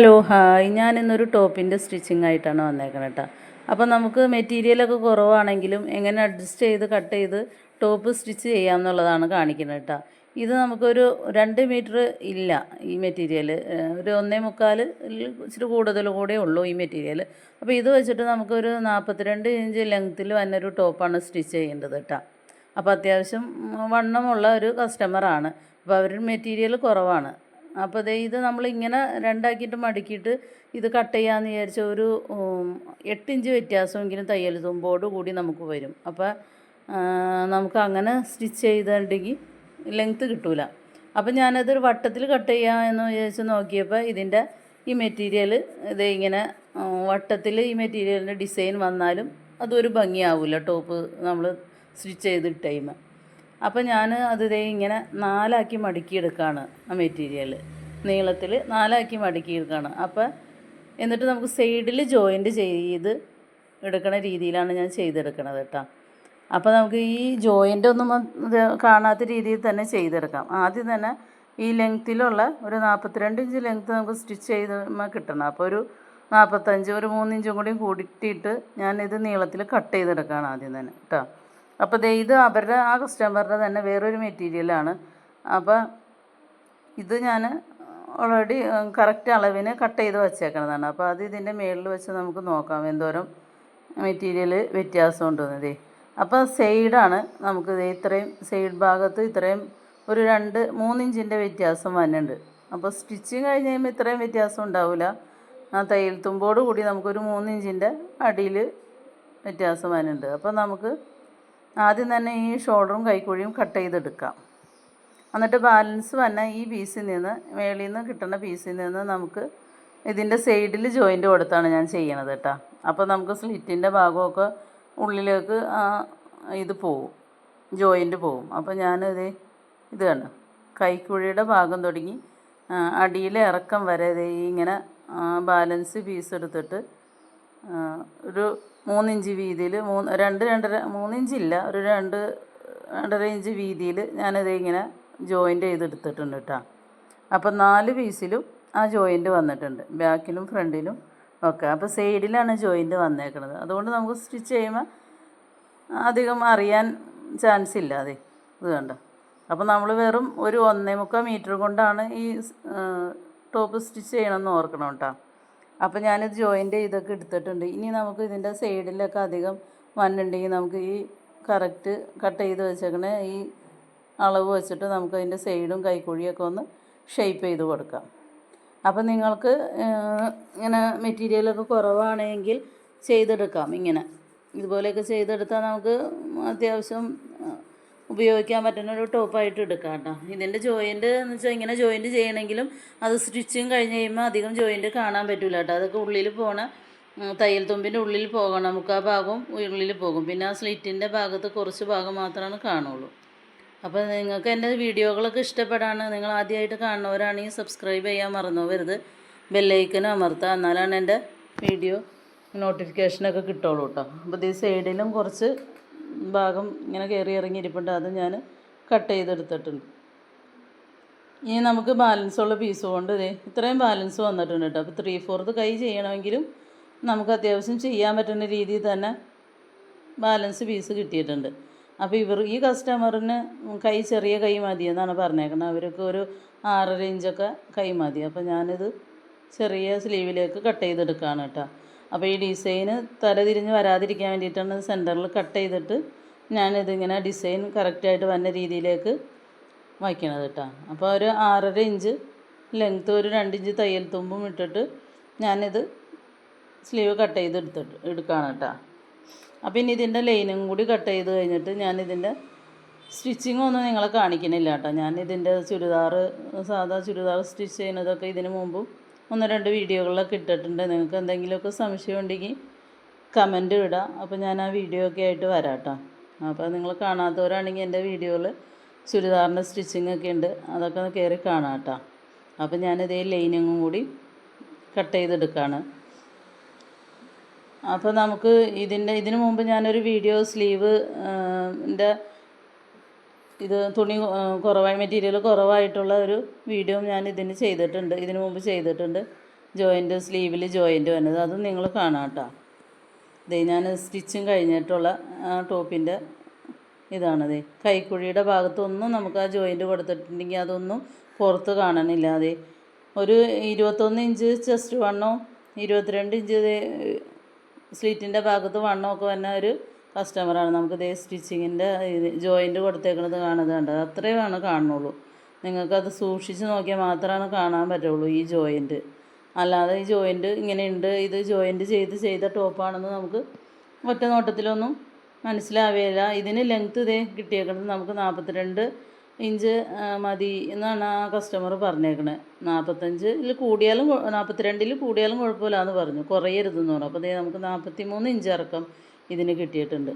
Hello hi. ഞാനിന്നൊരു ടോപ്പിന്റെ stitching ആയിട്ടാണ് വന്നേക്കുന്നത് കേട്ടോ അപ്പോൾ നമുക്ക് മെറ്റീരിയലൊക്കെ കുറവാണെങ്കിലും എങ്ങനെ അഡ്ജസ്റ്റ് ചെയ്ത് കട്ട് ചെയ്ത് ടോപ്പ് സ്റ്റിച്ച് ചെയ്യാം എന്നുള്ളതാണ് കാണിക്കുന്നത് കേട്ടോ ഇത് നമുക്കൊരു രണ്ട് മീറ്റർ ഇല്ല ഈ മെറ്റീരിയൽ ഒരു ഒന്നേ മുക്കാൽ ഇച്ചിരി കൂടുതൽ കൂടെ ഉള്ളൂ ഈ മെറ്റീരിയൽ അപ്പോൾ ഇത് വെച്ചിട്ട് നമുക്കൊരു നാൽപ്പത്തിരണ്ട് ഇഞ്ച് ലെങ്ത്തിൽ വന്നൊരു ടോപ്പാണ് സ്റ്റിച്ച് ചെയ്യേണ്ടത് കേട്ടോ അപ്പോൾ അത്യാവശ്യം വണ്ണമുള്ള ഒരു കസ്റ്റമറാണ്. അപ്പോൾ അവർ മെറ്റീരിയൽ കുറവാണ്. അപ്പോൾ ദേ ഇത് നമ്മൾ ഇങ്ങനെ രണ്ടാക്കിയിട്ട് മടക്കിയിട്ട് ഇത് കട്ട് ചെയ്യാമെന്ന് വിചാരിച്ച ഒരു എട്ടിഞ്ച് വ്യത്യാസമെങ്കിലും തയ്യൽ തുമ്പോട് കൂടി നമുക്ക് വരും. അപ്പോൾ നമുക്ക് അങ്ങനെ സ്റ്റിച്ച് ചെയ്തിട്ടുണ്ടെങ്കിൽ ലെങ്ത്ത് കിട്ടൂല. അപ്പോൾ ഞാനതൊരു വട്ടത്തിൽ കട്ട് ചെയ്യാം എന്ന് വിചാരിച്ച് നോക്കിയപ്പോൾ ഇതിന്റെ ഈ മെറ്റീരിയൽ ഇത് ഇങ്ങനെ വട്ടത്തിൽ ഈ മെറ്റീരിയലിന്റെ ഡിസൈൻ വന്നാലും അതൊരു ഭംഗിയാവില്ല ടോപ്പ് നമ്മൾ സ്റ്റിച്ച് ചെയ്തിട്ട് ടൈം അപ്പോൾ ഞാൻ അത് ദേ ഇങ്ങനെ നാലാക്കി മടക്കിയെടുക്കുകയാണ് ആ മെറ്റീരിയൽ നീളത്തിൽ നാലാക്കി മടക്കിയെടുക്കുകയാണ് അപ്പോൾ എന്നിട്ട് നമുക്ക് സൈഡിൽ ജോയിന്റ് ചെയ്ത് എടുക്കുന്ന രീതിയിലാണ് ഞാൻ ചെയ്തെടുക്കണത് കേട്ടോ. അപ്പോൾ നമുക്ക് ഈ ജോയിന്റ് ഒന്നും കാണാത്ത രീതിയിൽ തന്നെ ചെയ്തെടുക്കാം. ആദ്യം തന്നെ ഈ ലെങ്ത്തിലുള്ള ഒരു നാൽപ്പത്തിരണ്ട് ഇഞ്ച് ലെങ്ത്ത് നമുക്ക് സ്റ്റിച്ച് ചെയ്ത് കിട്ടണം. അപ്പോൾ ഒരു നാൽപ്പത്തഞ്ച് ഒരു മൂന്നിഞ്ചും കൂടി കൂടിയിട്ടിട്ട് ഞാനിത് നീളത്തിൽ കട്ട് ചെയ്തെടുക്കുകയാണ് ആദ്യം തന്നെ കേട്ടോ. അപ്പോൾ ദേ ഇത് അവരുടെ ആ കസ്റ്റമറുടെ തന്നെ വേറൊരു മെറ്റീരിയലാണ് അപ്പോൾ ഇത് ഞാൻ ഓൾറെഡി കറക്റ്റ് അളവിന് കട്ട് ചെയ്ത് വച്ചേക്കണതാണ്. അപ്പോൾ അത് ഇതിന്റെ മുകളിൽ വെച്ച് നമുക്ക് നോക്കാം എന്തോരം മെറ്റീരിയൽ വ്യത്യാസം ഉണ്ടെന്നതേ അപ്പോൾ സൈഡാണ് നമുക്ക് ഇത്രയും സൈഡ് ഭാഗത്ത് ഇത്രയും ഒരു രണ്ട് മൂന്നിഞ്ചിന്റെ വ്യത്യാസം വന്നിട്ടുണ്ട്. അപ്പോൾ സ്റ്റിച്ചിങ് കഴിഞ്ഞ് കഴിയുമ്പോൾ ഇത്രയും വ്യത്യാസം ഉണ്ടാവില്ല ആ തയ്യൽ തുമ്പോട് കൂടി നമുക്കൊരു മൂന്നിഞ്ചിന്റെ അടിയിൽ വ്യത്യാസം വന്നിട്ടുണ്ട്. അപ്പോൾ നമുക്ക് ആദ്യം തന്നെ ഈ ഷോൾഡറും കൈക്കുഴിയും കട്ട് ചെയ്തെടുക്കാം. എന്നിട്ട് ബാലൻസ് വന്ന ഈ പീസിൽ നിന്ന് മേളിൽ നിന്ന് കിട്ടുന്ന പീസിൽ നിന്ന് നമുക്ക് ഇതിന്റെ സൈഡിൽ ജോയിന്റ് കൊടുത്താണ് ഞാൻ ചെയ്യണത് കേട്ടോ അപ്പോൾ നമുക്ക് സ്ലിറ്റിന്റെ ഭാഗമൊക്കെ ഉള്ളിലേക്ക് ഇത് പോവും. ജോയിന്റ് പോവും. അപ്പോൾ ഞാനിത് ഇത് കണ്ട്? കൈക്കുഴിയുടെ ഭാഗം തുടങ്ങി അടിയിലെ ഇറക്കം വരെ ഇങ്ങനെ ബാലൻസ് പീസ് എടുത്തിട്ട് ഒരു മൂന്നിഞ്ച് വീതിയിൽ മൂന്ന് രണ്ട് രണ്ടര മൂന്നിഞ്ചില്ല ഒരു രണ്ട് രണ്ടര ഇഞ്ച് വീതിയിൽ ഞാനത് ഇങ്ങനെ ജോയിന്റ് ചെയ്തെടുത്തിട്ടുണ്ട് കേട്ടോ അപ്പം നാല് പീസിലും ആ ജോയിന്റ് വന്നിട്ടുണ്ട് ബാക്കിലും ഫ്രണ്ടിലും ഒക്കെ. അപ്പോൾ സൈഡിലാണ് ജോയിന്റ് വന്നേക്കുന്നത് അതുകൊണ്ട് നമുക്ക് സ്റ്റിച്ച് ചെയ്യുമ്പോൾ അധികം അറിയാൻ ചാൻസ് ഇല്ല അതെ ഇത് കണ്ട. അപ്പോൾ നമ്മൾ വെറും ഒരു ഒന്നേ മുക്കാൽ മീറ്റർ കൊണ്ടാണ് ഈ ടോപ്പ് സ്റ്റിച്ച് ചെയ്യണമെന്ന് ഓർക്കണം കേട്ടോ അപ്പോൾ ഞാനിത് ജോയിന്റ് ചെയ്തൊക്കെ എടുത്തിട്ടുണ്ട്. ഇനി നമുക്ക് ഇതിന്റെ സൈഡിലൊക്കെ അധികം മണ്ണുണ്ടെങ്കിൽ നമുക്ക് ഈ കറക്റ്റ് കട്ട് ചെയ്ത് വെച്ചേക്കണ ഈ അളവ് വെച്ചിട്ട് നമുക്ക് അതിന്റെ സൈഡും കൈക്കുഴിയൊക്കെ ഒന്ന് ഷേപ്പ് ചെയ്ത് കൊടുക്കാം. അപ്പം നിങ്ങൾക്ക് ഇങ്ങനെ മെറ്റീരിയലൊക്കെ കുറവാണെങ്കിൽ ചെയ്തെടുക്കാം ഇങ്ങനെ. ഇതുപോലെയൊക്കെ ചെയ്തെടുത്താൽ നമുക്ക് അത്യാവശ്യം ഉപയോഗിക്കാൻ പറ്റുന്ന ഒരു ടോപ്പായിട്ട് എടുക്കാം കേട്ടോ. ഇതിന്റെ ജോയിന്റ് എന്ന് വെച്ചാൽ ഇങ്ങനെ ജോയിന്റ് ചെയ്യണമെങ്കിലും അത് സ്റ്റിച്ചിങ് കഴിഞ്ഞ് കഴിയുമ്പോൾ അധികം ജോയിന്റ് കാണാൻ പറ്റില്ല കേട്ടോ. അതൊക്കെ ഉള്ളിൽ പോണ തയ്യൽ തുമ്പിന്റെ ഉള്ളിൽ പോകണം. മുക്കാ ഭാഗവും ഉള്ളിൽ പോകും. പിന്നെ ആ സ്ലിറ്റിന്റെ ഭാഗത്ത് കുറച്ച് ഭാഗം മാത്രമാണ് കാണുള്ളൂ. അപ്പോൾ നിങ്ങൾക്ക് എന്റെ വീഡിയോകളൊക്കെ ഇഷ്ടപ്പെടാണ് നിങ്ങൾ ആദ്യമായിട്ട് കാണുന്നവരാണെങ്കിൽ സബ്സ്ക്രൈബ് ചെയ്യാൻ മറന്നു വരുത് ബെല്ലൈക്കനും അമർത്തുക എന്നാലാണ് എന്റെ വീഡിയോ നോട്ടിഫിക്കേഷനൊക്കെ കിട്ടുള്ളൂ കേട്ടോ. അപ്പോൾ ഈ സൈഡിലും കുറച്ച് ഭാഗം ഇങ്ങനെ കയറി ഇറങ്ങി ഇരിപ്പുണ്ട്. അത് ഞാൻ കട്ട് ചെയ്തെടുത്തിട്ടുണ്ട്. ഇനി നമുക്ക് ബാലൻസ് ഉള്ള പീസ് കൊണ്ട് ഇത്രയും ബാലൻസ് വന്നിട്ടുണ്ട് കേട്ടോ അപ്പോൾ ത്രീ ഫോർത്ത് കൈ ചെയ്യണമെങ്കിലും നമുക്ക് അത്യാവശ്യം ചെയ്യാൻ പറ്റുന്ന രീതിയിൽ തന്നെ ബാലൻസ് പീസ് കിട്ടിയിട്ടുണ്ട്. അപ്പോൾ ഇവർ ഈ കസ്റ്റമറിന് കൈ ചെറിയ കൈ മതി എന്നാണ് പറഞ്ഞേക്കുന്നത്. അവർക്ക് ഒരു ആറര ഇഞ്ചൊക്കെ കൈ മതി. അപ്പോൾ ഞാനിത് ചെറിയ സ്ലീവിലേക്ക് കട്ട് ചെയ്തെടുക്കുകയാണ് കേട്ടോ അപ്പോൾ ഈ ഡിസൈന് തലതിരിഞ്ഞ് വരാതിരിക്കാൻ വേണ്ടിയിട്ടാണ് സെന്ററിൽ കട്ട് ചെയ്തിട്ട് ഞാനിതിങ്ങനെ ഡിസൈൻ കറക്റ്റായിട്ട് വന്ന രീതിയിലേക്ക് വയ്ക്കണത് കേട്ടോ. അപ്പോൾ ഒരു ആറര ഇഞ്ച് ലെങ്ത്ത് ഒരു രണ്ടിഞ്ച് തയ്യൽ തുമ്പും ഇട്ടിട്ട് ഞാനിത് സ്ലീവ് കട്ട് ചെയ്ത് എടുത്തിട്ട് എടുക്കുകയാണ് കേട്ടോ. അപ്പോൾ ഇനി ഇതിന്റെ ലൈനും കൂടി കട്ട് ചെയ്ത് കഴിഞ്ഞിട്ട് ഞാനിതിന്റെ സ്റ്റിച്ചിങ് ഒന്നും നിങ്ങളെ കാണിക്കണില്ല കേട്ടോ. ഞാനിതിന്റെ ചുരിദാറ് സാധാ ചുരിദാർ സ്റ്റിച്ച് ചെയ്യുന്നതൊക്കെ ഇതിന് മുമ്പും ഒന്ന് രണ്ട് വീഡിയോകളിലൊക്കെ ഇട്ടിട്ടുണ്ട്. നിങ്ങൾക്ക് എന്തെങ്കിലുമൊക്കെ സംശയം ഉണ്ടെങ്കിൽ കമന്റ് ഇടാം. അപ്പോൾ ഞാൻ ആ വീഡിയോ ഒക്കെ ആയിട്ട് വരാം കേട്ടോ അപ്പോൾ നിങ്ങൾ കാണാത്തവരാണെങ്കിൽ എന്റെ വീഡിയോയിൽ ചുരിദാറിന്റെ സ്റ്റിച്ചിങ് ഒക്കെ ഉണ്ട്. അതൊക്കെ കയറി കാണാം കേട്ടോ അപ്പോൾ ഞാനിതേ ലൈനിങ്ങും കൂടി കട്ട് ചെയ്തെടുക്കുകയാണ് അപ്പോൾ നമുക്ക് ഇതിന്റെ ഇതിനു മുമ്പ് ഞാനൊരു വീഡിയോ സ്ലീവ് ന്റെ ഇത് തുണി കുറവായി മെറ്റീരിയൽ കുറവായിട്ടുള്ള ഒരു വീഡിയോ ഞാൻ ഇതിന് ചെയ്തിട്ടുണ്ട്. ഇതിനു മുമ്പ് ചെയ്തിട്ടുണ്ട്. ജോയിന്റ് സ്ലീവിൽ ജോയിന്റ് വന്നത്. അതും നിങ്ങൾ കാണാം കേട്ടോ. ദേ ഞാൻ സ്റ്റിച്ചും കഴിഞ്ഞിട്ടുള്ള ടോപ്പിന്റെ ഇതാണത് കൈക്കുഴിയുടെ ഭാഗത്തൊന്നും നമുക്ക് ആ ജോയിന്റ് കൊടുത്തിട്ടുണ്ടെങ്കിൽ അതൊന്നും പുറത്ത് കാണണില്ല അതെ ഒരു ഇരുപത്തൊന്ന് ഇഞ്ച് ചെസ്റ്റ് വണ്ണോ ഇരുപത്തിരണ്ട് ഇഞ്ച് സ്ലീറ്റിന്റെ ഭാഗത്ത് വണ്ണമൊക്കെ വന്ന ഒരു കസ്റ്റമറാണ്. നമുക്ക് ഇതേ സ്റ്റിച്ചിങ്ങിന്റെ ജോയിന്റ് കൊടുത്തേക്കുന്നത് കാണുന്നത് കണ്ടത്. അത്രയുമാണ് കാണുള്ളൂ നിങ്ങൾക്കത് സൂക്ഷിച്ച് നോക്കിയാൽ മാത്രമാണ് കാണാൻ പറ്റുള്ളൂ ഈ ജോയിന്റ് അല്ലാതെ ഈ ജോയിന്റ് ഇങ്ങനെയുണ്ട് ഇത് ജോയിന്റ് ചെയ്ത് ചെയ്ത ടോപ്പാണെന്ന് നമുക്ക് ഒറ്റ നോട്ടത്തിലൊന്നും മനസ്സിലാവുകയില്ല ഇതിന് ലെങ്ത്ത് ഇതേ കിട്ടിയേക്കുന്നത് നമുക്ക് നാൽപ്പത്തിരണ്ട് ഇഞ്ച് മതി എന്നാണ് ആ കസ്റ്റമർ പറഞ്ഞേക്കണേ. നാൽപ്പത്തഞ്ചിൽ കൂടിയാലും നാൽപ്പത്തിരണ്ടിൽ കൂടിയാലും കുഴപ്പമില്ല എന്ന് പറഞ്ഞു. കുറയരുതെന്ന് പറഞ്ഞു. അപ്പോൾ ദേ നമുക്ക് നാൽപ്പത്തി മൂന്ന് ഇഞ്ച് ഇറക്കം. ഇതിന് കിട്ടിയിട്ടുണ്ട്.